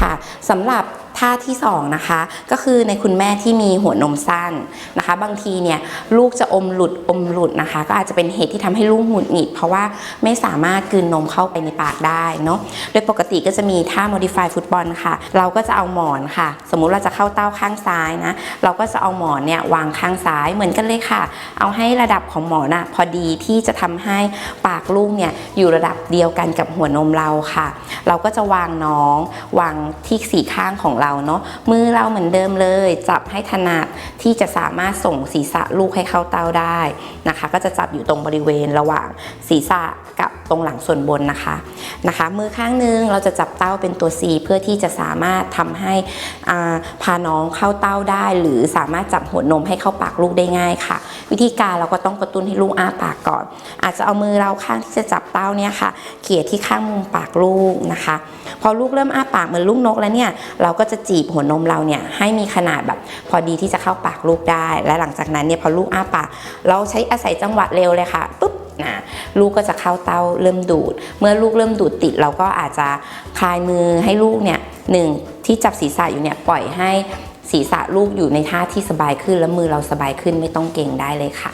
ค่ะสำหรับ ท่าที่สองนะคะ ก็คือในคุณแม่ที่มีหัวนมสั้นนะคะ บางทีเนี่ยลูกจะอมหลุดอมหลุดนะคะ ก็อาจจะเป็นเหตุที่ทำให้ลูกหงุดหงิด เพราะว่าไม่สามารถกลืนนมเข้าไปในปากได้เนาะโดยปกติก็จะมีท่า modify ฟุตบอลค่ะ เราก็จะเอาหมอนค่ะ สมมุติเราจะเข้าเต้าข้างซ้ายนะ เราก็จะเอาหมอนเนี่ยวางข้างซ้ายเหมือนกันเลยค่ะ เอาให้ระดับของหมอนอะพอดีที่จะทำให้ปากลูกเนี่ยอยู่ระดับเดียวกันกับหัวนมเราค่ะ เราก็จะวางน้องวางที่สี่ข้างของเราเนาะมือเราเหมือนเดิมเลย จับให้ถนัดที่จะสามารถส่งศีรษะลูกให้เข้าเต้าได้นะคะ ก็จะจับอยู่ตรงบริเวณระหว่างศีรษะกับตรงหลังส่วนบนนะคะนะคะ มือข้างหนึงเราจะจับเต้าเป็นตัว C เพื่อที่จะสามารถทำให้พาน้องเข้าเต้าได้ หรือสามารถจับหัวนมให้เข้าปากลูกได้ง่ายค่ะ วิธีการเราก็ต้องกระตุ้นให้ลูกอ้าปากก่อน อาจจะเอามือเราข้างที่จะจับเต้าเนี่ยค่ะ เขี่ยที่ข้างมุมปากลูกนะคะ พอลูกเริ่มอ้าปากเหมือนลูกนกแล้วเนี่ยเราก็จะจีบหัวนมเราเนี่ยให้มีขนาดแบบพอดีที่จะเข้าปากลูกได้ และหลังจากนั้นเนี่ยพอลูกอ้าปาก เราใช้อาศัยจังหวะเร็วเลยค่ะปุ๊บนะลูกก็จะเข้าเต้าเริ่มดูด เมื่อลูกเริ่มดูดติด เราก็อาจจะคลายมือให้ลูกเนี่ยหนึ่งที่จับศีรษะอยู่เนี่ยปล่อยให้ศีรษะลูกอยู่ในท่าที่สบายขึ้น แล้วมือเราสบายขึ้นไม่ต้องเก่งได้เลยค่ะ